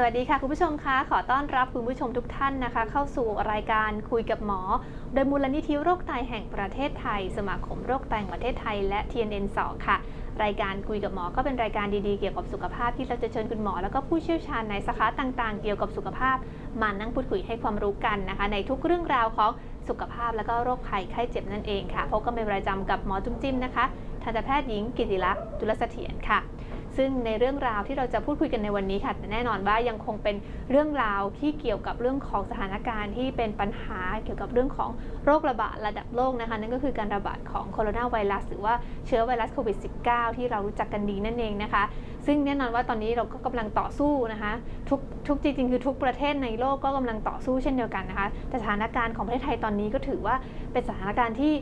สวัสดีค่ะ คุณผู้ชมคะขอต้อนรับคุณผู้ชมทุกท่านนะคะ เข้าสู่รายการคุยกับหมอ โดยมูลนิธิโรคไตแห่งประเทศไทย สมาคมโรคไตแห่งประเทศไทย และ TNN 2ค่ะ รายการคุยกับหมอก็เป็นรายการดีๆเกี่ยวกับสุขภาพที่เราจะเชิญคุณหมอ แล้วก็ผู้เชี่ยวชาญในสาขาต่างๆ เกี่ยวกับสุขภาพมานั่งพูดคุยให้ความรู้กันนะคะ ในทุกเรื่องราวของสุขภาพแล้วก็โรคภัยไข้เจ็บนั่นเองค่ะพบกันเป็นประจำกับหมอจุ้มจิ้มนะคะทันตแพทย์หญิงกิติลักษณ์จุลเสถียรค่ะ ซึ่งในเรื่องราวที่เราจะพูดคุยกันในวันนี้ค่ะแน่นอนว่ายังคงเป็นเรื่องราวที่เกี่ยวกับเรื่องของสถานการณ์ที่เป็นปัญหาเกี่ยวกับเรื่องของโรคระบาดระดับโลกนะคะนั่นก็คือการระบาดของโคโรนาไวรัสหรือว่าเชื้อไวรัสโควิด -19 ที่เรารู้จักกันดีนั่นเองนะคะ ซึ่งแน่นอนว่าตอนนี้เราก็กำลังต่อสู้นะคะทุกทุกจริงๆคือทุกประเทศในโลกก็กำลังต่อสู้เช่นเดียวกันนะคะแต่สถานการณ์ของประเทศไทยตอนนี้ก็ถือว่าเป็นสถานการณ์ที่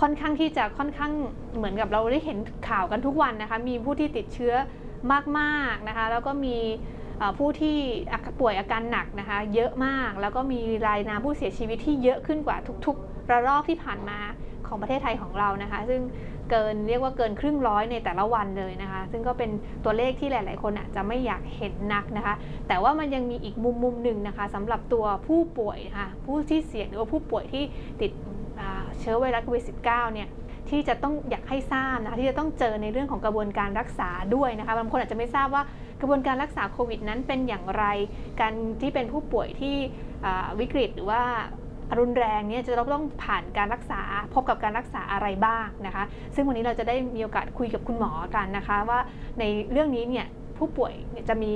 ค่อนข้างที่จะค่อนข้างเหมือนกับเราได้เห็นข่าวกันทุกวันนะคะ มีผู้ที่ติดเชื้อมากๆนะคะ แล้วก็มีผู้ที่ป่วยอาการหนักนะคะ เยอะมาก แล้วก็มีรายนามผู้เสียชีวิตที่เยอะขึ้นกว่าทุกๆ ระลอกที่ผ่านมาของประเทศไทยของเรานะคะ ซึ่งเกินเรียกว่าเกินครึ่งร้อยในแต่ละวันเลยนะคะ ซึ่งก็เป็นตัวเลขที่หลาย ๆ คนอาจจะไม่อยากเห็นนักนะคะ แต่ว่ามันยังมีอีกมุมมุมหนึ่งนะคะสำหรับตัวผู้ป่วยนะคะผู้ที่เสี่ยงหรือว่าผู้ป่วยที่ติด เชื้อไวรัสโควิด -19 เนี่ยที่จะต้องอยากให้ทราบนะคะที่จะต้องเจอในเรื่องของกระบวนการรักษาด้วยนะคะบางคนอาจจะไม่ทราบว่ากระบวนการรักษาโควิดนั้นเป็นอย่างไร การที่เป็นผู้ป่วยที่อ่าวิกฤตหรือว่ารุนแรงเนี่ยจะต้องผ่านการรักษาพบกับการรักษาอะไรบ้างนะคะ ซึ่งวันนี้เราจะได้มีโอกาสคุยกับคุณหมอกันนะคะ ว่าในเรื่องนี้เนี่ย ผู้ป่วยเนี่ยจะมี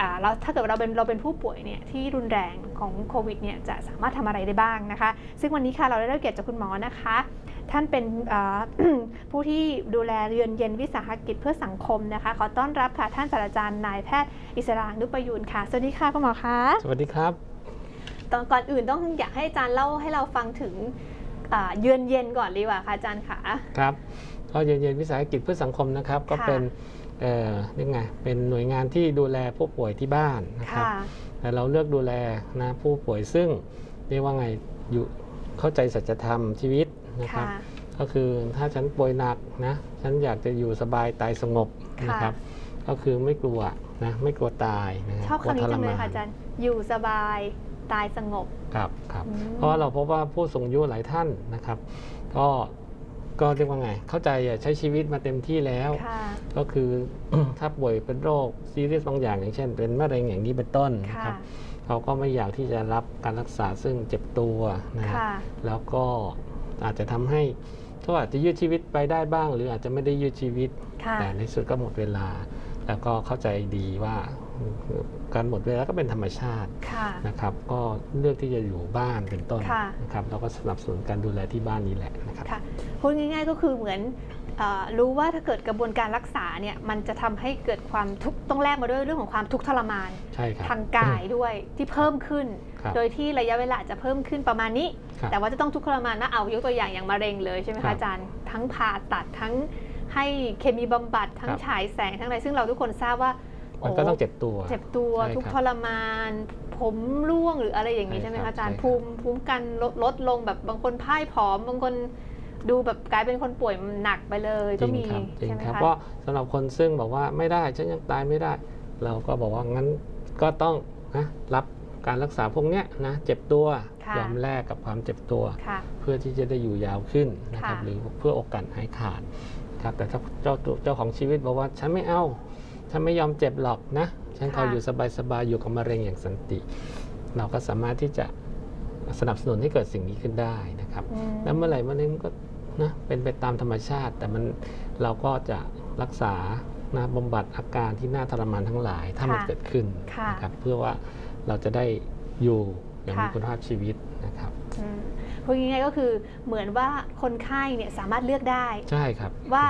อ่าเราถ้าเกิดเราเป็นเราเป็นผู้ป่วยเนี่ยที่รุนแรงของโควิดเนี่ยจะสามารถทำอะไรได้บ้างนะคะ ซึ่งวันนี้ค่ะเราได้รับเกียรติจากคุณหมอนะคะ ท่านเป็นเอ่อผู้ที่ดูแลเรือนเย็นวิสาหกิจเพื่อสังคมนะคะ ขอต้อนรับค่ะท่านศาสตราจารย์นายแพทย์อิสรางนุประยูนค่ะ สวัสดีค่ะคุณหมอคะสวัสดีครับตอนก่อนอื่นต้องอยากให้อาจารย์เล่าให้เราฟังถึงอ่าเยือนเย็นก่อนดีกว่าค่ะอาจารย์ค่ะครับก็เย็นเย็นวิสาหกิจเพื่อสังคมนะครับ ก็ค่ะเป็น เอ่อเรียกไงเป็นหน่วยงานที่ดูแลผู้ป่วยที่บ้านนะครับค่ะแต่เราเลือกดูแลนะผู้ป่วยซึ่งเรียกว่าไงอยู่เข้าใจสัจธรรมชีวิตนะครับค่ะก็คือถ้าฉันป่วยหนักนะฉันอยากจะอยู่สบายตายสงบค่ะนะครับ ก็คือไม่กลัวนะไม่กลัวตายนะชอบคำนี้จังเลยค่ะอาจารย์อยู่สบายตายสงบครับครับอืมเพราะเราพบว่าผู้สูงอายุหลายท่านนะครับ ก็ ก็เรียกว่าไง เข้าใจอะใช้ชีวิตมาเต็มที่แล้ว ค่ะ ก็คือ ถ้าป่วยเป็นโรคซีเรียสบางอย่างอย่างเช่น เป็นมะเร็งอย่างนี้เป็นต้นนะค่ะครับเขาก็ไม่อยากที่จะรับการรักษาซึ่งเจ็บตัวนะฮะค่ะ แล้วก็อาจจะทำให้เขาอาจจะยืดชีวิตไปได้บ้าง หรืออาจจะไม่ได้ยืดชีวิต ค่ะ แต่ในสุดก็หมดเวลา แล้วก็เข้าใจดีว่า การหมดเวลาก็เป็นธรรมชาติค่ะนะครับ ก็เลือกที่จะอยู่บ้านเป็นต้นค่ะนะครับเราก็สนับสนุนการดูแลที่บ้านนี้แหละนะครับค่ะพูดง่าย ๆก็คือเหมือนเออรู้ว่าถ้าเกิดกระบวนการรักษาเนี่ยมันจะทำให้เกิดความทุกข์ต้องแลกมาด้วยเรื่องของความทุกข์ทรมานใช่ครับทางกายด้วยที่เพิ่มขึ้นครับโดยที่ระยะเวลาอาจจะเพิ่มขึ้นประมาณนี้ครับแต่ว่าจะต้องทุกข์ทรมานนะเอายกตัวอย่างอย่างมะเร็งเลยใช่ไหมครัคะบอาจารย์ทั้งผ่าตัดทั้งให้เคมีบำบัดทั้งครับฉายแสงทั้งอะไรซึ่งเราทุกคนทราบว่า มันก็ต้องเจ็บตัว เจ็บตัวใช่ครับทุกข์ทรมาน ผมร่วงหรืออะไรอย่างนี้ใช่ใช่ไหมครัคะบอาจารย์ใช่ครับภูมิภูมิกันลดลดลงแบบบางคนพ่ายผอมบางคนดูแบบกลายเป็นคนป่วยหนักไปเลยจก็ริงมีครับจริงใช่ไหมครับคะเพราะสำหรับคนซึ่งบอกว่าไม่ได้ฉันยังตายไม่ได้ เราก็บอกว่างั้นก็ต้องนะรับการรักษาพวกเนี้ยนะเจ็บตัวค่ะยอมแลกกับความเจ็บตัวค่ะเพื่อที่จะได้อยู่ยาวขึ้นนะครับค่ะหรือเพื่อโอกาสหายขาดครับแต่ถ้าเจ้าตัวเจ้าของชีวิตบอกว่าฉันไม่เอา ฉันไม่ยอมเจ็บหรอกนะ ฉันขออยู่สบายๆอยู่กับมะเร็งอย่างสันติ เราก็สามารถที่จะสนับสนุนให้เกิดสิ่งนี้ขึ้นได้นะครับอืมแล้วเมื่อไหร่มะเร็งมันก็นะเป็นไปตามธรรมชาติ แต่มันเราก็จะรักษานะบำบัดอาการที่น่าทรมานทั้งหลายถ้ามันค่ะเกิดขึ้นค่ะนะครับเพื่อว่าเราจะได้อยู่อย่างมีค่ะคุณภาพชีวิตนะครับอืมพูดง่ายๆก็คือเหมือนว่าคนไข้เนี่ยสามารถเลือกได้ ใช่ครับว่า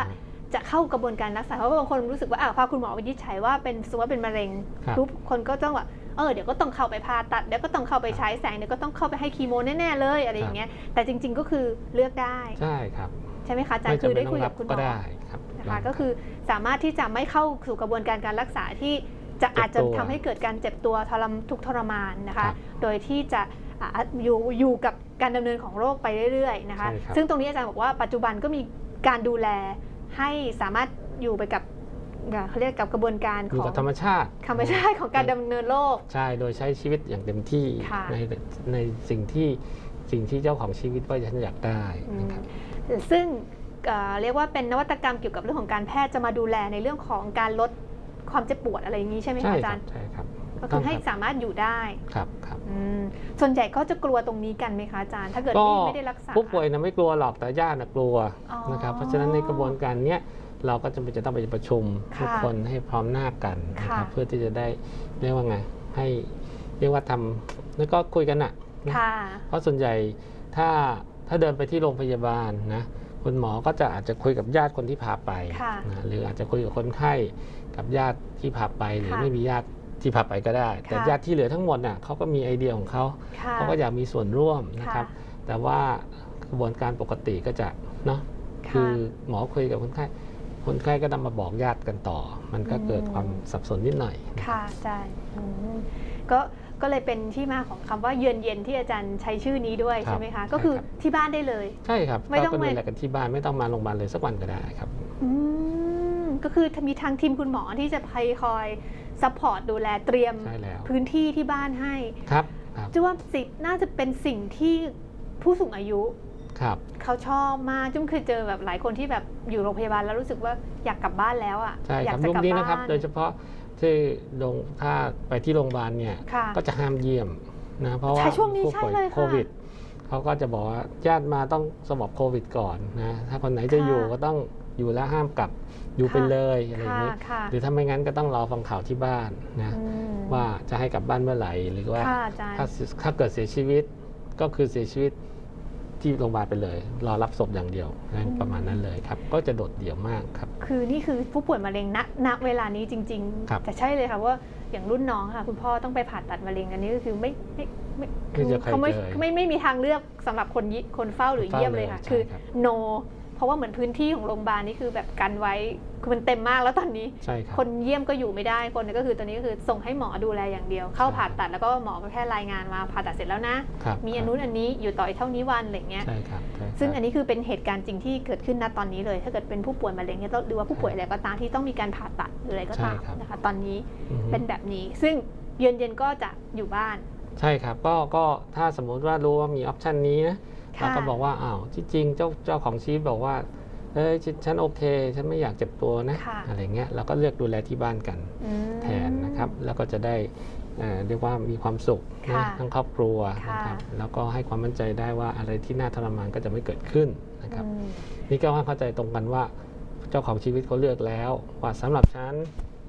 จะเข้ากระบวนการรักษาเพราะว่าบางคนรู้สึกว่าอ้าวพอคุณหมอวินิจฉัยว่าเป็นสมมติว่าเป็นมะเร็งครับทุกคนก็ต้องว่าเออเดี๋ยวก็ต้องเข้าไปผ่าตัดเดี๋ยวก็ต้องเข้าไปใช้แสงเดี๋ยวก็ต้องเข้าไปให้คีโมแน่ๆเลยอะไรอย่างเงี้ยแต่จริง ๆก็คือเลือกได้ใช่ครับใช่ไหมคะอาจารไม่ย์คือจำเป็ได้นต้อคุยงรักับบคุณหมก็อได้ครับนะคะก็คือสามารถที่จะไม่เข้าสู่กระบวนการการรักษาที่จะอาจจะทำให้เกิดการเจ็บตัวทรมทุกข์ทรมานนะคะครับโดยที่จะอ่าอยู่อยู่กับการดำเนินของโรคไปเรื่อยๆนะคะใช่ครับซึ่งตรงนี้อาจารย์บอกว่าปัจจุบันก็มีการดูแล ให้สามารถอยู่ไปกับเขาเรียกกับกระบวนการอขยู่องกับธรรมชาติ ธรรมชาติของการดำเนินโลก ใช่ โดยใช้ชีวิตอย่างเต็มที่ค่ะ ในในสิ่งที่สิ่งที่เจ้าของชีวิตว่าฉันอยากได้นะครับ ซึ่งเอ่อเรียกว่าเป็นนวัตกรรมเกี่ยวกับเรื่องของการแพทย์จะมาดูแลในเรื่องของการลดความเจ็บปวดอะไรอย่างนี้ใช่ไหมใช่คะอาคจารัรบย์ ใช่ครับ ก็ต้คือองให้ครับสามารถอยู่ได้ครับครับอืมส่วนใหญ่ก็จะกลัวตรงนี้กันไหมคะอาจารย์ถ้าเกิดก็ไม่ไม่ได้รักษาผู้ป่วยนะไม่กลัวหรอกแต่ญาตินะกลัวอ๋อนะครับเพราะฉะนั้นในกระบวนการเนี้ยเราก็จำเป็นจะต้องไปประชุมค่ะทุกคนให้พร้อมหน้ากันนะครับค่ะเพื่อที่จะได้เรียกว่าไงให้เรียกว่าทำแล้วก็คุยกันอะนะค่ะเพราะส่วนใหญ่ถ้าถ้าเดินไปที่โรงพยาบาลนะคุณหมอก็จะอาจจะคุยกับญาติคนที่พาไปค่ะนะหรืออาจจะคุยกับคนไข้กับญาติที่พาไปหรือค่ะไม่มีญาติ ที่พาไปก็ได้ แต่ค่ะญาติที่เหลือทั้งหมดน่ะเขาก็มีไอเดียของเขาค่ะเขาก็อยากมีส่วนร่วมนะครับค่ะแต่ว่ากระบวนการปกติก็จะเนาะค่ะคือหมอคุยกับคนไข้คนไข้ก็นำมาบอกญาติกันต่อ มันก็เกิดอืมความสับสนนิดหน่อย ค่ะใช่อืมก็ก็เลยเป็นที่มาของคำว่าเยือนเย็นที่อาจารย์ใช้ชื่อนี้ด้วยครับใช่ไหมคะใช่ก็คือครับที่บ้านได้เลย ใช่ครับไม่ต้องก็ดูมาแลกันที่บ้านไม่ต้องมาโรงพยาบาลเลยสักวันก็ได้ครับ อืม ก็คือมีทางทีมคุณหมอที่จะไปคอยซัพพอร์ตดูแลเตรียมใช่แล้วพื้นที่ที่บ้านให้ครับครับจุ๊ว่าสิน่าจะเป็นสิ่งที่ผู้สูงอายุครับเขาชอบมากจุ้มเคยเจอแบบหลายคนที่แบบอยู่โรงพยาบาลแล้วรู้สึกว่าอยากกลับบ้านแล้วอะใช่อคยารักบจะยุคกลับนี้บ้านะครับนโดยเฉพาะที่โรงถ้าไปที่โรงพยาบาลเนี่ยค่ะก็จะห้ามเยี่ยมนะเพราะว่าใช่ช่วงนี้ผู้ป่วยใช่เลยค่ะโควิดเขาก็จะบอกว่าญาติมาต้องสมอบโควิดก่อนนะถ้าคนไหนจะค่ะอยู่ก็ต้องอยู่แล้วห้ามกลับ อยู่ไปค่ะเลยอะไรอย่างค่ะนี้ค่ะหรือถ้าไม่งั้นก็ต้องรอฟังข่าวที่บ้านนะอืมว่าจะให้กลับบ้านเมื่อไหร่หรือว่าค่ะอาจารย์ถ้าถ้าเกิดเสียชีวิตก็คือเสียชีวิตที่โรงพยาบาลไปเลย รอรับศพอย่างเดียวนะประมาณนั้นเลยครับ ก็จะโดดเดี่ยวมากครับ คือนี่คือผู้ป่วยมะเร็งณณเวลานี้จริงครับๆแต่ใช่เลยค่ะว่าอย่างรุ่นน้องค่ะ คุณพ่อต้องไปผ่าตัดมะเร็งอันนี้ก็คือไม่ไม่ไม่ไม่เจอใครเขาไม่เจอไม่ไม่มีทางเลือกสำหรับคนยิคนเฝ้าหรือเฝ้าเยี่ยมเลยค่ะเลยคือใช่ครับ no เพราะว่าเหมือนพื้นที่ของโรงพยาบาลนี่คือแบบกันไว้คือมันเต็มมากแล้วตอนนี้ ใช่ครับ คนเยี่ยมก็อยู่ไม่ได้คนก็คือตอนนี้ก็คือส่งให้หมอดูแลอย่างเดียว เข้าใช่ผ่าตัดแล้วก็หมอก็แค่รายงานมาผ่าตัดเสร็จแล้วนะ ครับมีอันนู้นอันนี้อยู่ต่ออีกเท่านี้วันอะไรอย่างเงี้ย ใช่ครับใช่ครับซึ่งอันนี้คือเป็นเหตุการณ์จริงที่เกิดขึ้นณตอนนี้เลย ถ้าเกิดเป็นผู้ป่วยมะเร็งเนี่ยต้องหรือว่าผู้ป่วยอะไรก็ตามที่ต้องมีการผ่าตัดหรืออะไรก็ตามใช่ครับนะคะตอนนี้อือฮึเป็นแบบนี้ ซึ่งเย็นเย็นๆก็จะอยู่บ้าน ใช่ครับก็ก็ถ้าสมมุติว่ารู้ว่ามีออปชันนี้นะค่ะ เราก็บอกว่าอ้าวที่จริงเจ้าเจ้าของชีวิตบอกว่าเอ้ยฉันฉันโอเค ฉันไม่อยากเจ็บตัวนะค่ะอะไรเงี้ยเราก็เลือกดูแลที่บ้านกันอืมแทนนะครับ แล้วก็จะได้เอ่อเรียกว่ามีความสุขนะค่ะทั้งครอบครัวค่ะนะครับแล้วก็ให้ความมั่นใจได้ว่าอะไรที่น่าทรมานก็จะไม่เกิดขึ้นนะครับอืมนี่ก็ให้เข้าใจตรงกันว่า เจ้าของชีวิตเขาเลือกแล้ว ว่าสำหรับฉัน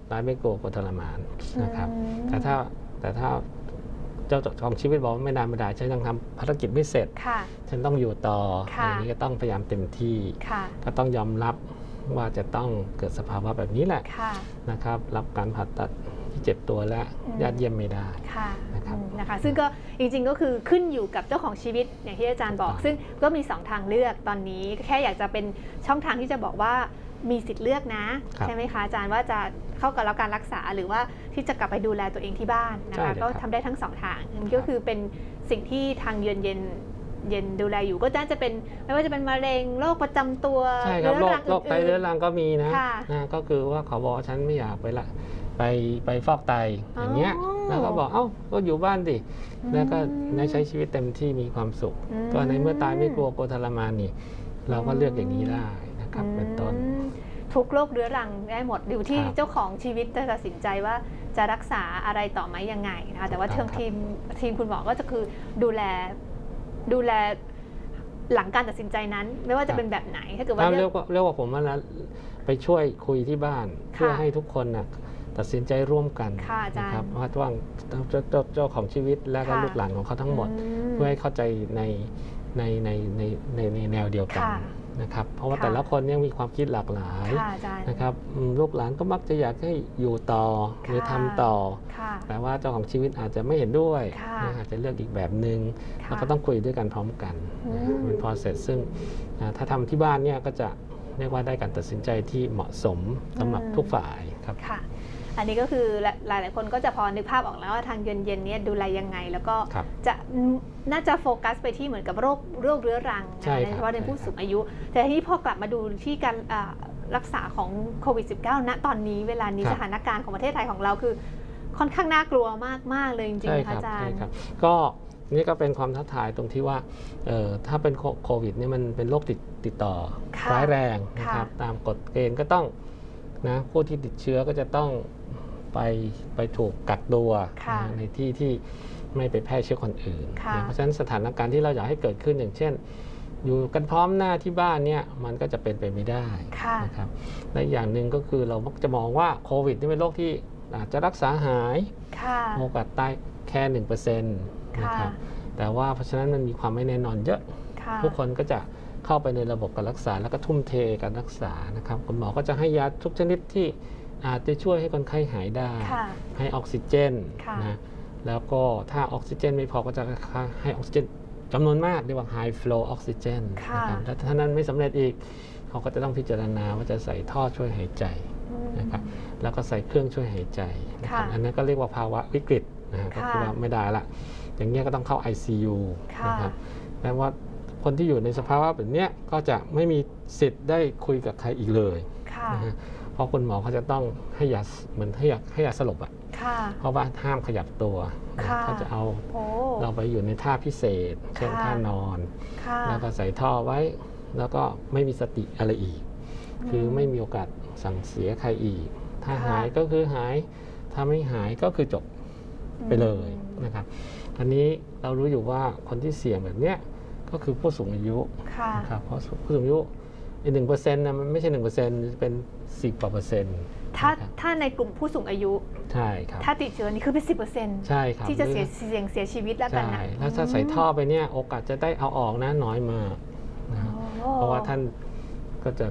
ตายไม่กลัวกลัวทรมานนะครับอืมแต่ถ้าแต่ถ้า เจ้าของชีวิตบอกว่าไม่ได้ไม่ได้ฉันยังทำภารกิจไม่เสร็จค่ะฉันต้องอยู่ต่อค่ะอย่างนี้ก็ต้องพยายามเต็มที่ค่ะก็ต้องยอมรับว่าจะต้องเกิดสภาวะแบบนี้แหละค่ะนะครับ รับการผ่าตัดที่เจ็บตัวและอืมญาติเยี่ยมไม่ได้ค่ะนะครับอืมนะคะ ซึ่งก็จริงๆก็คือขึ้นอยู่กับเจ้าของชีวิตอย่างที่อาจารย์บอกถูกต้องซึ่งก็มีสองทางเลือกตอนนี้แค่อยากจะเป็นช่องทางที่จะบอกว่า มีสิทธิ์เลือกนะ ครับใช่ไหมคะอาจารย์ว่าจะเข้ากับรับการรักษาหรือว่าที่จะกลับไปดูแลตัวเองที่บ้านนะใช่คะเลยก็ครับทำได้ทั้งสองทางอันนี้ครัก็บคือเป็นสิ่งที่ทางเยือนเย็นเย็นดูแลอยู่ก็น่าจะเป็นไม่ว่าจะเป็นมะเร็งโรคประจำตัวใช่ครับโรครังโรคไตอื่นๆเรื้อรังก็มีนะค่ะนะก็คือว่าเขาบอกว่าฉันไม่อยากไปละไปไปฟอกไตอย่างเงี้ยอ๋อ แล้วก็บอกเอ้าก็อยู่บ้านดิแล้วก็อืมได้ใช้ชีวิตเต็มที่มีความสุข อืม ก็ในเมื่อตายไม่กลัวกลัวทรมานนี่ เราก็เลือกอย่างนี้ได้นะ ครับเป็นต้นอืมทุกโรคเรื้อรังได้หมดอยู่ที่ครับเจ้าของชีวิตจะตัดสินใจว่าจะรักษาอะไรต่อไหมยังไงนะคะแต่ว่าถูกต้ทาองงครับ ทีมทีมคุณหมอก็จะคือดูแลดูแลหลังการตัดสินใจนั้น ไม่ว่าจะเป็นแบบไหนถ้าเกิดว่าถ้าเลืเรีอยกกว่าเรียกว่าผมว่านะไปช่วยคุยที่บ้าน ค่ะเพื่อให้ทุกคนนะตัดสินใจร่วมกันค่ะอาจารย์นะครับว่าว่างเจ้าเจ้าเจ้าเจ้าของชีวิตและก็ค่ะ ลูกหลานของเขาทั้งหมด อืมเพื่อให้เข้าใจในในในในในในแนวเดียวกันค่ะ นะครับเพราะว่าค่ะ แต่ละคนยังมีความคิดหลากหลายค่ะอาจารย์ นะครับอืมลูกหลานก็มักจะอยากให้อยู่ต่อหรือค่ะทำต่อ ค่ะ แต่ว่าเจ้าของชีวิตอาจจะไม่เห็นด้วยค่ะนะอาจจะเลือกอีกแบบหนึง่งค่ะเราก็ต้องคุยด้วยกันพร้อมกันนะอืม เป็น process ซึ่งอ่าถ้าทำที่บ้านเนี่ยก็จะเรียกว่าได้การตัดสินใจที่เหมาะสมสำหรับทุกฝ่ายครับ ค่ะ อันนี้ก็คือหลายหลายๆคนก็จะพอนึกภาพออกแล้วว่าทางเย็นเย็นๆเนี้ดูแลยังไง แล้วก็ครับจะน่าจะโฟกัสไปที่เหมือนกับโรคโรคเรื้อรังนะใช่คะครับโดยเฉพาะในใช่ผู้ครับสูงอายุ แต่ทีนี้พอกลับมาดูที่การอ่ารักษาของโควิด -19 ณตอนนี้เวลานี้ครับสถานการณ์ของประเทศไทยของเราคือค่อนข้างน่ากลัวมาก ๆ เลยจริงใช่ๆคค่ะรับอาจารใช่ย์ครับก็นี่ก็เป็นความท้าทายตรงที่ว่าเอ่อถ้าเป็นโคโควิดเนี่ยมันเป็นโรคติดติดต่อค่ะร้ายแรงนะครับค่ะตามกฎเกณฑ์ก็ต้อง นะผู้ที่ติดเชื้อก็จะต้องไปไปถูกกักตัวค่ะนะในที่ที่ไม่ไปแพร่เชื้อคนอื่นค่ะนะเพราะฉะนั้นสถานการณ์ที่เราอยากให้เกิดขึ้นอย่างเช่น อยู่กันพร้อมหน้าที่บ้านเนี่ยมันก็จะเป็นไปไม่ได้ค่ะ นะครับและอีกอย่างหนึ่งก็คือเรามักจะมองว่าโควิดนี่เป็นโรคที่อาจจะรักษาหาย ค่ะ โอกาสตายแค่หนึ่งเปอร์เซ็นต์นะครับแต่ว่าเพราะฉะนั้นมันมีความไม่แน่นอนเยอะ ค่ะ ทุกคนก็จะ เข้าไปในระบบการรักษา แล้วก็ทุ่มเทการรักษานะครับคุณหมอก็จะให้ยาทุกชนิดที่อาจจะช่วยให้คนไข้หายได้ค่ะให้ออกซิเจนค่ะนะแล้วก็ถ้าออกซิเจนไม่พอก็จะให้ออกซิเจนจำนวนมากเรียกว่า high flow oxygen ค่ะนะครับแล้วถ้านั้นไม่สำเร็จอีกเขาก็จะต้องพิจารณาว่าจะใส่ท่อช่วยหายใจอืมนะครับแล้วก็ใส่เครื่องช่วยหายใจนะครับค่ะอันนั้นก็เรียกว่าภาวะวิกฤตนะฮะก็คือค่ะว่าไม่ได้ละ อย่างเงี้ยก็ต้องเข้า ICU ค่ะนะครับแปลว่า คนที่อยู่ในสภาวะแบบเนี้ยก็จะไม่มีสิทธิ์ได้คุยกับใครอีกเลยค่ะนะฮะเพราะคุณหมอเขาจะต้องให้ยาเหมือนให้ยาให้ยาสลบอะค่ะ เพราะว่าห้ามขยับตัวนะค่ะเขาจะเอาโอ้ เราไปอยู่ในท่าพิเศษ เช่นค่ะ ท่านอน ค่ะแล้วก็ใส่ท่อไว้ แล้วก็ไม่มีสติอะไรอีก คือไม่มีโอกาสสั่งเสียใครอีก ถ้าค่ะหายก็คือหาย ถ้าไม่หายก็คือจบไปเลยนะครับ อันนี้เรารู้อยู่ว่าคนที่เสี่ยงแบบเนี้ย ก็คือผู้สูงอายุค่ะนะครับเพราะผู้สูงอายุอีกหนึ่งเปอร์เซ็นต์นะมันไม่ใช่หนึ่งเปอร์เซ็นต์เป็นสิบกว่าเปอร์เซ็นต์ถ้านะครับถ้าในกลุ่มผู้สูงอายุใช่ครับถ้าติดเชื้อนี่คือเป็นสิบเปอร์เซ็นต์ใช่ครับที่จะเสียเสี่ยงเสียชีวิตแล้วกันใช่นะแล้วถ้าใส่ท่อไปเนี่ยโอกาสจะได้เอาออกนะน้อยมากนะครับโอ้เพราะว่าท่านก็จะ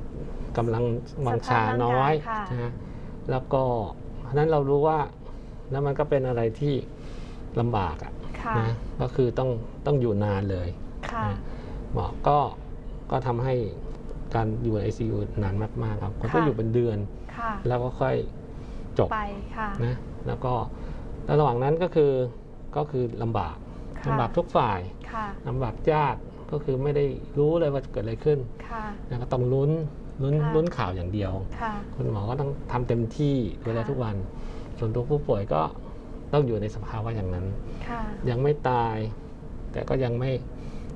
กำลังวังชาน้อยสภาพร่างกายค่ะนะฮะแล้วก็เพราะฉะนั้นเรารู้ว่าแล้วมันก็เป็นอะไรที่ลำบากอะค่ะนะก็คือต้องต้องอยู่นานเลย ค่ะนะหมอก็ก็ทำให้การอยู่ใน ICU นานมากๆครับคนก็ค่ะ อยู่เป็นเดือน ค่ะแล้วก็ค่อยจบไปค่ะ นะแล้วก็แล้วระหว่างนั้นก็คือก็คือลำบากค่ะ ลำบากทุกฝ่ายค่ะ ลำบากญาติก็คือไม่ได้รู้เลยว่าเกิดอะไรขึ้นค่ะนะก็ต้องลุ้นลุ้นค่ะ ลุ้นข่าวอย่างเดียว ค่ะ คุณหมอก็ต้องทำเต็มที่ดูแลค่ะ ทุกวัน ส่วนตัวผู้ป่วยก็ต้องอยู่ในสภาวะอย่างนั้น ค่ะ ยังไม่ตาย แต่ก็ยังไม่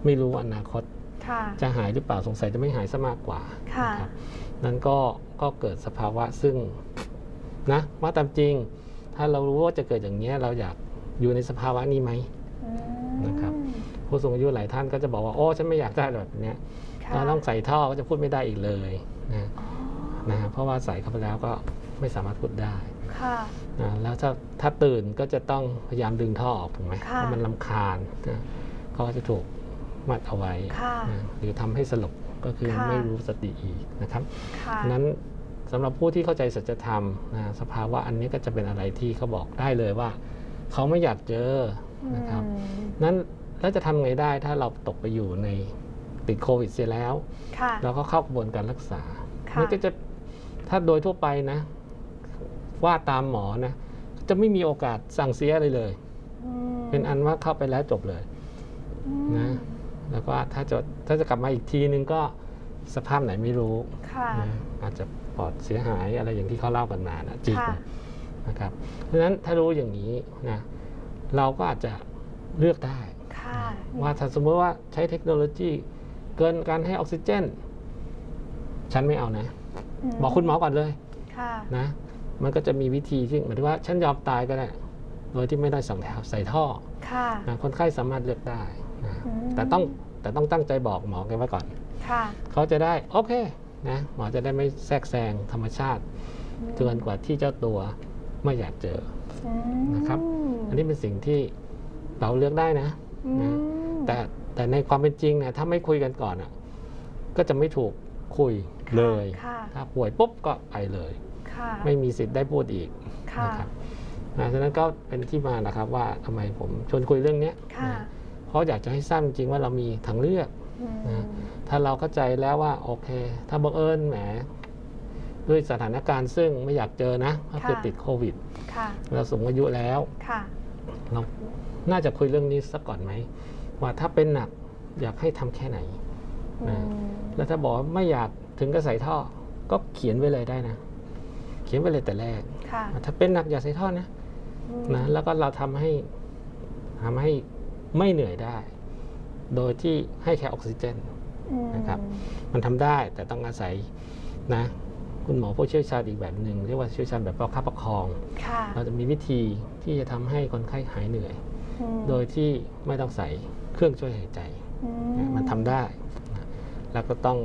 ไม่รู้อนาคตค่ะจะหายหรือเปล่าสงสัยจะไม่หายซะมากกว่าค่ะนะครับนั้นก็ก็เกิดสภาวะซึ่งนะว่าตามจริง ถ้าเรารู้ว่าจะเกิดอย่างนี้ยเราอยากอยู่ในสภาวะนี้ไหมอืมนะครับผู้สูงอายุหลายท่านก็จะบอกว่าโอ้ฉันไม่อยากได้แบบเนี้ยค่ะเราต้องใส่ท่อก็จะพูดไม่ได้อีกเลยนะอ๋อนะฮะเพราะว่าใส่เข้าไปแล้วก็ไม่สามารถพูดได้ค่ะนะแล้วถ้าถ้าตื่นก็จะต้องพยายามดึงท่อออกถูกไหมค่ะเพราะมันลำคาญนะก็จะถูก มัดเอาไว้ค่ะนะหรือทำให้สลบก็คือค่ะไม่รู้สติอีกนะครับค่ะฉะนั้นสำหรับผู้ที่เข้าใจสัจธรรมนะสภาวะอันนี้ก็จะเป็นอะไรที่เขาบอกได้เลยว่า เขาไม่อยากเจอนะครับอืมนั้นแล้วจะทำไงได้ถ้าเราตกไปอยู่ในติดโควิดเสียแล้วค่ะเราก็เข้ากระบวนการรักษาค่ะมันก็จะถ้าโดยทั่วไปนะ ว่าตามหมอนะ จะไม่มีโอกาสสั่งเสียอะไรเลยอืมเป็นอันว่าเข้าไปแล้วจบเลยอืมนะ แล้วก็ถ้าจะถ้าจะกลับมาอีกทีนึงก็สภาพไหนไม่รู้ค่ะนะอาจจะปอดเสียหายอะไรอย่างที่เขาเล่ากันมานะจริงค่ะ นะครับเพราะฉะนั้นถ้ารู้อย่างนี้นะเราก็อาจจะเลือกได้ ค่ะว่าถ้าสมมติว่าใช้เทคโนโลยีเกินการให้ออกซิเจน ฉันไม่เอานะ มบอกคุณหมอก่อนเลยค่ะนะมันก็จะมีวิธีที่หมายถึงว่าฉันยอมตายก็ได้โดยที่ไม่ได้สั่งใส่ท่อค่ะนะคนไข้สามารถเลือกได้นะอืม แต่ต้องแต่ต้องตั้งใจบอกหมอกันไว้ก่อนค่ะเขาจะได้โอเคนะหมอจะได้ไม่แทรกแซงธรรมชาติเกินกว่าที่เจ้าตัวไม่อยากเจออืมนะครับ อันนี้เป็นสิ่งที่เราเลือกได้นะอืมนะแต่แต่ในความเป็นจริงเนี่ยถ้าไม่คุยกันก่อนอะก็จะไม่ถูกคุยเลยค่ะถ้าป่วยปุ๊บก็ไปเลยค่ะไม่มีสิทธิ์ได้พูดอีกค่ะนะครับนะฉะนั้นก็เป็นที่มานะครับว่าทำไมผมชวนคุยเรื่องเนี้ยค่ะนะเพ ราะอยากจะให้ทราบจริงๆว่าเรามีทางเลือกอืมนะถ้าเราเข้าใจแล้วว่าโอเค ถ้าบังเอิญแหมด้วยสถานการณ์ซึ่งไม่อยากเจอนะก็คือติดโควิดค่ะเราสูงอายุแล้วค่ะเราน่าจะคุยเรื่องนี้สักก่อนไหมว่าถ้าเป็นหนักอยากให้ทำแค่ไหนอืนะมแล้วถ้าบอกว่าไม่อยากถึงก็ใส่ท่อ ก็เขียนไว้เลยได้นะ เขียนไว้เลยแต่แรกค่ะถ้าเป็นหนักอย่าใส่ท่อนะอืมนะแล้วก็เราทำให้ทำให้ ไม่เหนื่อยได้ โดยที่ให้แค่ออกซิเจนอืมนะครับ มันทำได้แต่ต้องอาศัยนะ คุณหมอผู้เชี่ยวชาญอีกแบบหนึ่งเรียกว่าเชี่ยวชาญแบบประคับประคองค่ะเราจะมีวิธีที่จะทำให้คนไข้หายเหนื่อยอืมโดยที่ไม่ต้องใส่เครื่องช่วยหายใจอืนะมันทำได้นะแล้วก็ต้อง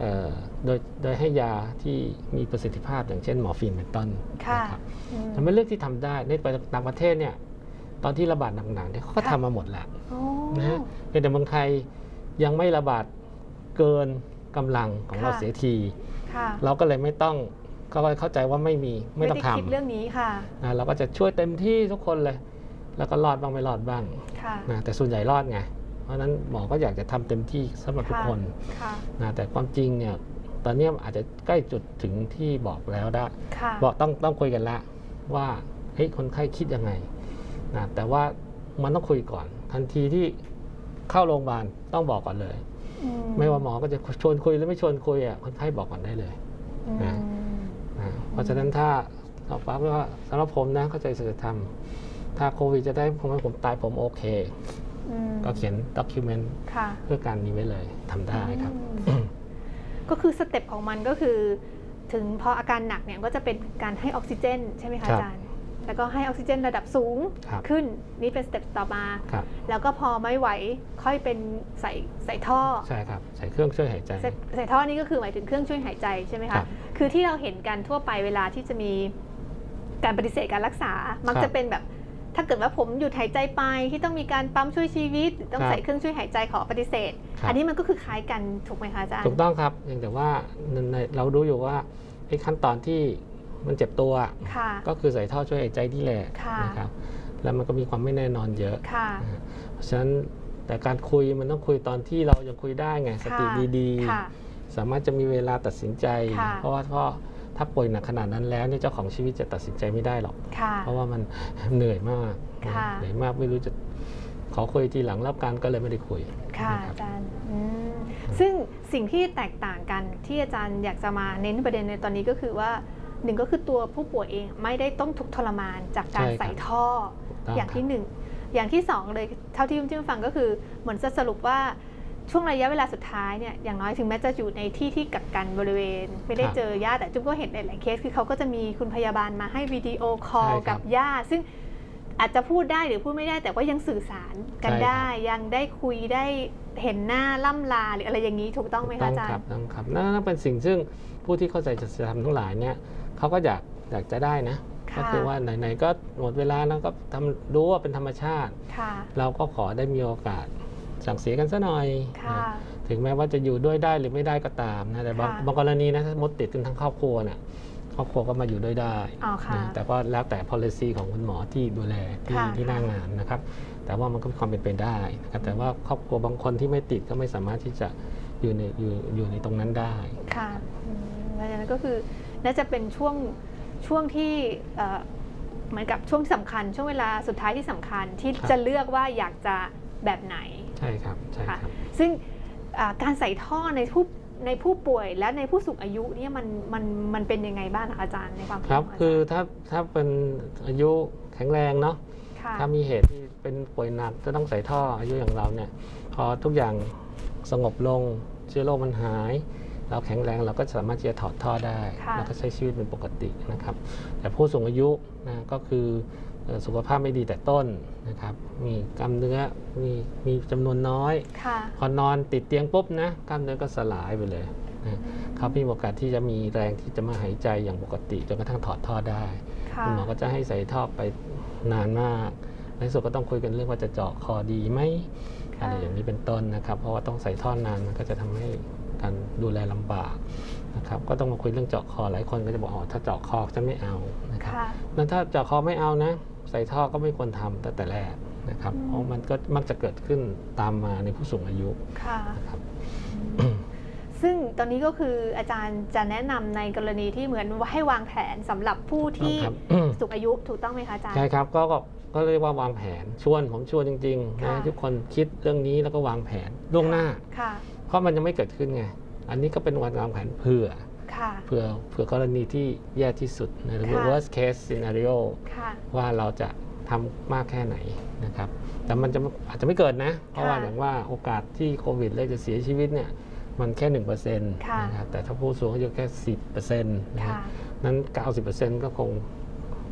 เออโดยโดยให้ยาที่มีประสิทธิภาพอย่างเช่นหมอร์ฟีนเป็นต้นค่ะนะครับอืมมันเป็นเรื่องที่ทำได้ในต่างประเทศเนี่ย ตอนที่ระบาดหนักๆเนี่ยเขาก็ค่ะทำมาหมดแล้วโอ้นะฮะเพียงแต่เมืองไทยยังไม่ระบาดเกินกำลังของเราค่ะ เสียที ค่ะเราก็เลยไม่ต้องก็เข้าใจว่าไม่มีไม่ต้องด้คิดทำเรื่องนี้ค่ะนะเราก็จะช่วยเต็มที่ทุกคนเลย แล้วก็รอดบ้างไม่รอดบ้างค่ะนะแต่ส่วนใหญ่รอดไงเพราะฉะนั้นหมอก็อยากจะทำเต็มที่สำหรับทุกคนค่ะนะแต่ความจริงเนี่ยตอนเนี้ยอาจจะใกล้จุดถึงที่บอกแล้วได้ ค่ะบอกต้องต้องคุยกันละว่าเฮ้ยคนไข้คิดยังไง นะแต่ว่ามันต้องคุยก่อน ทันทีที่เข้าโรงพยาบาลต้องบอกก่อนเลยอืไม่ว่าหมอก็จะชวนคุยหรือไม่ชวนคุยอะคนไข้บอกก่อนได้เลยอืมนะนะเพราะฉะนั้นถ้าตอบปั๊บว่าสำหรับผมนะเข้าใจสื่อธรรม ถ้าโควิดจะได้ผมให้ผมตายผมโอเคอืมก็เขียนด็อกิเมนต์ค่ะเพื่อการนี้ไว้เลยทำได้ครับอืมก็คือสเต็ปของมันก็คือ ถึงพออาการหนักเนี่ยก็จะเป็นการให้ออกซิเจน ใช่ไหมคะครับอาจารย์ แล้วก็ให้ออกซิเจนระดับสูงครับขึ้นนี่เป็นสเต็ปต่อมา ครับแล้วก็พอไม่ไหวค่อยเป็นใส่ใส่ท่อใช่ครับใส่เครื่องช่วยหายใจ ใส่ใส่ท่อนี่ก็คือหมายถึงเครื่องช่วยหายใจใช่ไหมครัคะบคือที่เราเห็นกันทั่วไปเวลาที่จะมีการปฏิเสธการรักษา มักครัจะบเป็นแบบถ้าเกิดว่าผมหยุดหายใจไปที่ต้องมีการปั๊มช่วยชีวิตหรือต้องครับใส่เครื่องช่วยหายใจขอปฏิเสธ ครับ อันนี้มันก็คือคล้ายกันถูกไหมคะอาจารย์ ถูกต้องครับเพียงแต่ว่าในในเรารู้อยู่ว่าไอ้ขั้นตอนที่ มันเจ็บตัว ค่ะ ก็คือใส่ท่อช่วยหายใจที่แหละค่ะนะครับแล้วมันก็มีความไม่แน่นอนเยอะ ค่ะนะฮะเพราะฉะนั้นแต่การคุยมันต้องคุยตอนที่เรายังคุยได้ไงสติดีค่ะ ๆ สามารถจะมีเวลาตัดสินใจ ค่ะ เพราะว่าเพราะถ้าป่วยหนักขนาดนั้นแล้วเนี่ยเจ้าของชีวิตจะตัดสินใจไม่ได้หรอก ค่ะ เพราะว่ามัน เหนื่อยมากค่ะ เหนื่อยมากไม่รู้จะขอคุยทีหลังรับการก็เลยไม่ได้คุยค่ะนะครัอาบ จารย์อืมซึ่งสิ่งที่แตกต่างกันที่อาจารย์อยากจะมาเน้นประเด็นในตอนนี้ก็คือว่า หนึ่งก็คือตัวผู้ป่วยเองไม่ได้ต้องทุกข์ทรมานจากการใช่ครับ ใส่ท่อถูกต้องอย่างที่ครับหนึ่งอย่างที่สองเลยเท่าที่ยุ่มจิ้มฟังก็คือเหมือนจะสรุปว่าช่วงระยะเวลาสุดท้ายเนี่ยอย่างน้อยถึงแม้จะอยู่ในที่ที่กักกันบริเวณ ไม่ได้เจอญาติแต่จุ๊บก็เห็นหลายๆเคส คือเขาก็จะมีคุณพยาบาลมาให้วิดีโอคอลกับญาติซึ่งอาจจะพูดได้หรือพูดไม่ได้แต่ว่ายังสื่อสารกันได้ ยังได้คุยได้เห็นหน้าล่ำลาหรืออะไรอย่างนี้ถูกต้องไหมคะต้องอาจารครับย์ ต้องครับนั่นเป็นสิ่งซึ่งผู้ที่เข้าใจจะทำทั้งหลายเนี่ย เขาก็อยากอยากจะได้นะค่ะก็คือว่าไหนๆก็หมดเวลาแล้วก็ทำรู้ว่าเป็นธรรมชาติค่ะเราก็ขอได้มีโอกาสสั่งเสียกันซะหน่อยค่ะนะถึงแม้ว่าจะอยู่ด้วยได้หรือไม่ได้ก็ตามนะแต่บางค่ะบางกรณีนะถ้ามดติดกันทั้งครอบครัวเนี่ยครอบครัวก็มาอยู่ด้วยได้อ๋อค่ะนะแต่ก็แล้วแต่ policy ของคุณหมอที่ดูแลที่ค่ะที่หน้างานนะครับ แต่ว่ามันก็มีความเป็นไปได้นะครับแต่ว่าครอบครัวบางคนที่ไม่ติดก็ไม่สามารถที่จะอยู่ในอยู่อยู่ในตรงนั้นได้ค่ะอืมเพราะฉะนั้นก็คือ น่าจะเป็นช่วงช่วงที่เอ่อเหมือนกับช่วงสำคัญ ช่วงเวลาสุดท้ายที่สำคัญที่ครับจะเลือกว่าอยากจะแบบไหนใช่ครับใช่ค่ะครับซึ่งอ่าการใส่ท่อในผู้ในผู้ป่วยและในผู้สูงอายุเนี่ยมันมันมันเป็นยังไงบ้างนะคะอาจารย์ในความคิดครับของอาจารย์คือถ้าถ้าเป็นอายุแข็งแรงเนาะค่ะถ้ามีเหตุที่เป็นป่วยหนักจะต้องใส่ท่ออายุอย่างเราเนี่ยพอทุกอย่างสงบลงเชื้อโรคมันหาย เราแข็งแรงเราก็สามารถที่จะถอดท่อได้ค่ะแล้วก็ใช้ชีวิตเป็นปกตินะครับ แต่ผู้สูงอายุนะก็คือเอ่อสุขภาพไม่ดีแต่ต้นนะครับ มีกล้ามเนื้อมีมีจำนวนน้อยค่ะพอนอนติดเตียงปุ๊บนะกล้ามเนื้อก็สลายไปเลยนะเขาไม่มีโอกาสที่จะมีแรงที่จะมาหายใจอย่างปกติจนกระทั่งถอดท่อได้ค่ะคุณหมอก็จะให้ใส่ท่อไปนานมากในที่สุดก็ต้องคุยกันเรื่องว่าจะเจาะคอดีไหมค่ะอะไรอย่างนี้เป็นต้นนะครับ เพราะว่าต้องใส่ท่อนานมันก็จะทำให้ การดูแลลำบากนะครับก็ต้องมาคุยเรื่องเจาะคอหลายคนก็จะบอกอ๋อถ้าเจาะคอจะไม่เอานะครับค่ะนั้นถ้าเจาะคอไม่เอานะ ใส่ท่อก็ไม่ควรทำแต่แต่แรกนะครับอืมเพราะมันก็มักจะเกิดขึ้นตามมาในผู้สูงอายุค่ะนะครับซึ่งตอนนี้ก็คืออาจารย์จะแนะนำในกรณีที่เหมือนให้วางแผนสำหรับผู้ที่ครับสูงอายุถูกต้องไหมคะอาจารย์ใช่ครับก็ก็ก็เรียกว่าวางแผนชวนผมชวนจริงๆค่ะนะทุกคนคิดเรื่องนี้แล้วก็วางแผนล่วงหน้าค่ะ เพราะมันยังไม่เกิดขึ้นไง อันนี้ก็เป็นวันวางแผนเผื่อค่ะเผื่อเผื่อกรณีที่แย่ที่สุดนะหรือค่ะ worst case scenario ค่ะว่าเราจะทำมากแค่ไหนนะครับ แต่มันจะอาจจะไม่เกิดนะ เพราะว่าค่ะอย่างว่าโอกาสที่โควิดเลยจะเสียชีวิตเนี่ยมันแค่หนึ่งเปอร์เซ็นต์ค่ะนะครับแต่ถ้าผู้สูงอายุแค่สิบเปอร์เซ็นต์นะฮะค่ะนั้นเก้าสิบเปอร์เซ็นต์ก็คง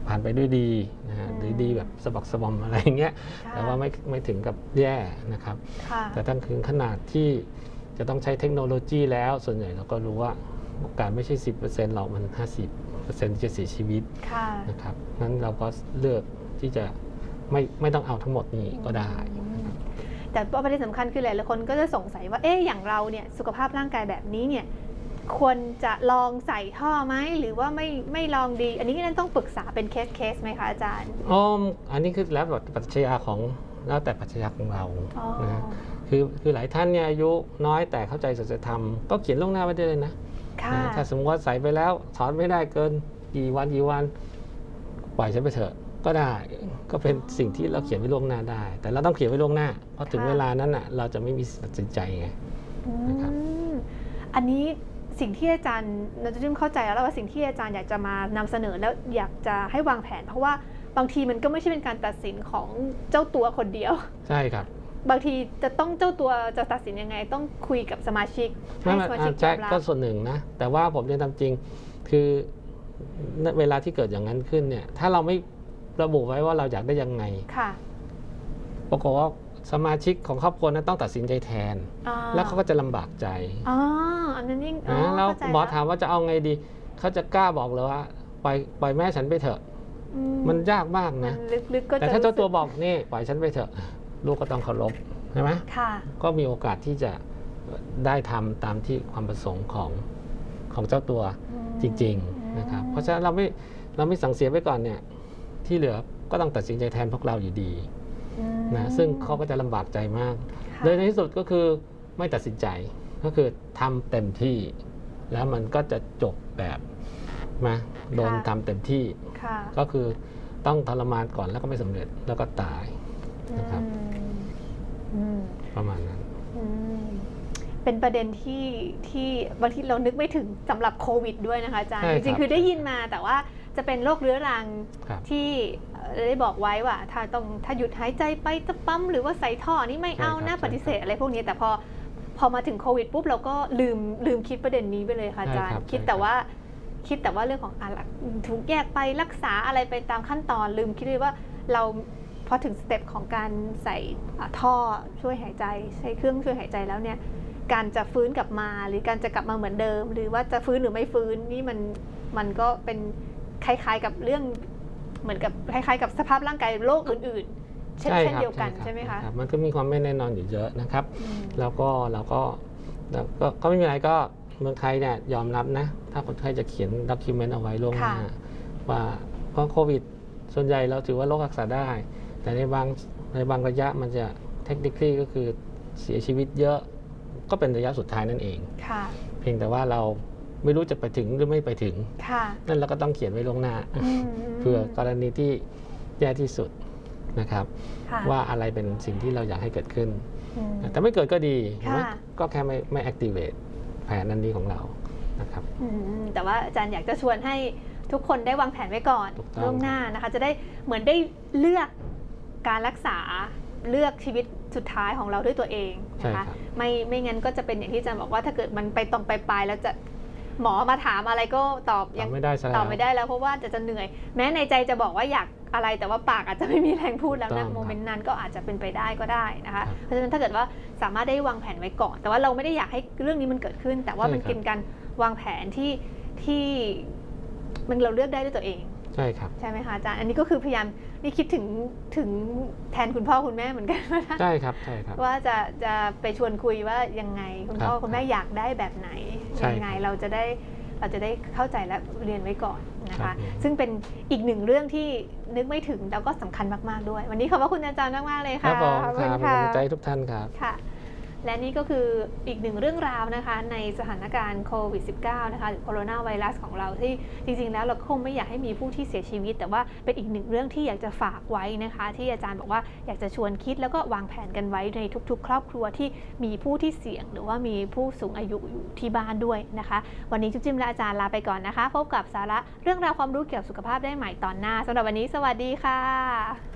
ผ่านไปด้วยดีนะฮะอืมหรือดีแบบสะบักสะบอมอะไรอย่างเงี้ยค่ะแต่ว่าไม่ไม่ถึงกับแย่นะครับค่ะแต่ตั้งถึงขนาดที่ จะต้องใช้เทคโนโลยีแล้ว ส่วนใหญ่เราก็รู้ว่าโอกาสไม่ใช่ 10%หรอกมัน 50%ที่จะเสียชีวิตค่ะนะครับนั้นเราก็เลือกที่จะไม่ไม่ต้องเอาทั้งหมดนี้ก็ได้อืมแต่ประเด็นสำคัญคือหลายๆคนก็จะสงสัยว่าเอ๊ะอย่างเราเนี่ยสุขภาพร่างกายแบบนี้เนี่ยควรจะลองใส่ท่อไหมหรือว่าไม่ไม่ลองดี อันนี้นั่นต้องปรึกษาเป็นเคสเคสไหมคะอาจารย์อ๋ออันนี้คือแล้วแต่ปัจจัยของแล้วแต่ปัจจัยของเราอ๋อนะ คือคือหลายท่านเนี่ยอายุน้อยแต่เข้าใจสัจธรรมก็เขียนล่วงหน้าไว้ได้เลยนะค่ะนะถ้าสมมติว่าใส่ไปแล้วถอนไม่ได้เกินกี่วันกี่วันปล่อยฉันไปเถอะก็ได้ก็เป็นสิ่งที่เราเขียนไว้ล่วงหน้าได้ แต่เราต้องเขียนไว้ล่วงหน้าเพราะถึงค่ะ เวลานั้นอะเราจะไม่มีสิทธิ์ตัดสินใจไง อืมนะครับอันนี้สิ่งที่อาจารย์เราจะเริ่มเข้าใจแล้วว่าสิ่งที่อาจารย์อยากจะมานำเสนอแล้วอยากจะให้วางแผน เพราะว่าบางทีมันก็ไม่ใช่เป็นการตัดสินของเจ้าตัวคนเดียว ใช่ครับ บางทีจะต้องเจ้าตัวจะตัดสินยังไง ต้องคุยกับสมาชิกไม่ให้ไม่สมาอ่าชิกยใช่อมรับก็ส่วนหนึ่งนะ แต่ว่าผมเรียนตามจริง คือณเวลาที่เกิดอย่างนั้นขึ้นเนี่ย ถ้าเราไม่ระบุไว้ว่าเราอยากได้ยังไงค่ะปรากฏว่าสมาชิกของครอบครัวนั้นต้องตัดสินใจแทนอ่าแล้วเขาก็จะลำบากใจอ๋ออันนั้นยิ่งอ๋อนะแล้วเข้ใจหมอถามว่าจะเอาไงดี เขาจะกล้าบอกเลยว่าปล่อยปล่อยแม่ฉันไปเถอะอืมันยากมากมันะนลึกๆก็จะแต่ถ้าเจ้าตัวรู้สึบอกนี่ปล่อยฉันไปเถอะ ลูกก็ต้องเคารพใช่ไหมค่ะก็มีโอกาสที่จะได้ทำตามที่ความประสงค์ของของเจ้าตัวอืมจริงๆนะครับเพราะฉะนั้นเราไม่เราไม่สั่งเสียไว้ก่อนเนี่ยที่เหลือก็ต้องตัดสินใจแทนพวกเราอยู่ดีอืมนะซึ่งเขาก็จะลำบากใจมากค่ะโดยในที่สุดก็คือไม่ตัดสินใจก็คือทำเต็มที่ แล้วมันก็จะจบแบบมาโดนทำเต็มที่ค่ะก็คือต้องทรมานก่อนแล้วก็ไม่สำเร็จแล้วก็ตาย นะครับอืมอืมประมาณนั้นอืมเป็นประเด็นที่ที่บางทีเรานึกไม่ถึงสำหรับโควิดด้วยนะคะอาจารย์ใช่จครับริงๆคือได้ยินมาแต่ว่าจะเป็นโรคเรื้อรังครับที่เอ่อได้บอกไว้ว่า ถ้าต้องถ้าหยุดหายใจไปจะปั๊มหรือว่าใส่ท่อนี่ไม่เอาใช่ครับนะใช่ปฏิเสธอะไรพวกนี้แต่พอพอมาถึงโควิดปุ๊บเราก็ลืมลืมคิดประเด็นนี้ไปเลยค่ะอาจารใช่ครัย์บคิดใช่แต่ครับว่าคิดแต่ว่าเรื่องของอะละถูกแยกไปรักษาอะไรไปตามขั้นตอนลืมคิดเลยว่าเรา พอถึงสเต็ปของการใส่อ่าท่อช่วยหายใจ ใช้เครื่องช่วยหายใจแล้วเนี่ยการจะฟื้นกลับมาหรือการจะกลับมาเหมือนเดิม หรือว่าจะฟื้นหรือไม่ฟื้นนี่มันมันก็เป็นคล้ายๆกับเรื่องเหมือนกับคล้ายๆ กับสภาพร่างกายโรคอื่นๆ เช่นเช่นเดียวกันรับใช่ไหมคะรับมันก็มีความไม่แน่นอนอยู่เยอะนะครับอืมแล้วก็เราก็แล้วก็ก็ไม่มีอะไรก็เมืองไทยเนี่ยยอมรับนะ ถ้าคนไทยจะเขียนด็อกิเมนต์เอาไว้ล่วงหน้าค่ะว่าเพราะโควิดส่วนใหญ่เราถือว่าโรครักษาได้ แต่ในบางในบางระยะมันจะเทคนิคก็คือเสียชีวิตเยอะก็เป็นระยะสุดท้ายนั่นเองค่ะเพียงแต่ว่าเราไม่รู้จะไปถึงหรือไม่ไปถึงค่ะนั่นเราก็ต้องเขียนไว้ล่วงหน้าอืมเพื่อกรณีที่แย่ที่สุดนะครับค่ะว่าอะไรเป็นสิ่งที่เราอยากให้เกิดขึ้นอืมแต่ไม่เกิดก็ดีค่ะนะก็แค่ไม่ไม่ activate แผนนั้นนี้ของเรานะครับอืมแต่ว่าอาจารย์อยากจะชวนให้ทุกคนได้วางแผนไว้ก่อนถูกต้องล่วงหน้านะคะ จะได้เหมือนได้เลือก การรักษาเลือกชีวิตสุดท้ายของเราด้วยตัวเองใช่นะครัคะบไม่ไม่งั้นก็จะเป็นอย่างที่อาจารย์บอกว่าถ้าเกิดมันไปตรงไปปลายแล้วจะหมอมาถามอะไรก็ตอบตยัองบไม่ได้ซะแล้วตอบไม่ได้แล้วเพราะว่าจะจะเหนื่อย แม้ในใจจะบอกว่าอยากอะไรแต่ว่าปากอาจจะไม่มีแรงพูดแล้วถูกต้นะองโมเมนต์นั้นก็อาจจะเป็นไปได้ก็ได้นะคะครับเพราะฉะนั้นถ้าเกิดว่าสามารถได้วางแผนไว้ก่อน แต่ว่าเราไม่ได้อยากให้เรื่องนี้มันเกิดขึ้น แต่ว่าใช่มันครับเป็นการวางแผนที่ที่มันเราเลือกได้ด้วยตัวเองใช่ครับใช่ไหมคะอาจารย์อันนี้ก็คือพยายาม นี่คิดถึงถึงแทนคุณพ่อคุณแม่เหมือนกันนะใช่ครับใช่ครับ ว่าจะจะไปชวนคุยว่ายังไงคุณพ่อครับคุณแม่อยากได้แบบไหนใช่ยังไงครับเราจะได้เราจะได้เข้าใจและเรียนไว้ก่อนนะครัคะบซึ่งเป็นอีกหนึ่งเรื่องที่นึกไม่ถึงแล้วก็สำคัญมาก ๆ ด้วย วันนี้ขอบพระคุณอาจารย์มาก ๆ เลยครัค่ะบผมขอบคคุณรับเป็นค่ะกำลังใจให้ทุกท่านครับค่ะ และนี่ก็คืออีกหนึ่งเรื่องราวนะคะในสถานการณ์โควิด -19 นะคะหรือโคโรนาไวรัสของเราที่จริงๆ แล้วเราคงไม่อยากให้มีผู้ที่เสียชีวิต แต่ว่าเป็นอีกหนึ่งเรื่องที่อยากจะฝากไว้นะคะ ที่อาจารย์บอกว่าอยากจะชวนคิดแล้วก็วางแผนกันไว้ในทุก ๆ ครอบครัวที่มีผู้ที่เสี่ยง หรือว่ามีผู้สูงอายุอยู่ที่บ้านด้วยนะคะ วันนี้จุ๊บจิ้มและอาจารย์ลาไปก่อนนะคะ พบกับสาระเรื่องราวความรู้เกี่ยวกับสุขภาพได้ใหม่ตอนหน้าสำหรับวันนี้ สวัสดีค่ะ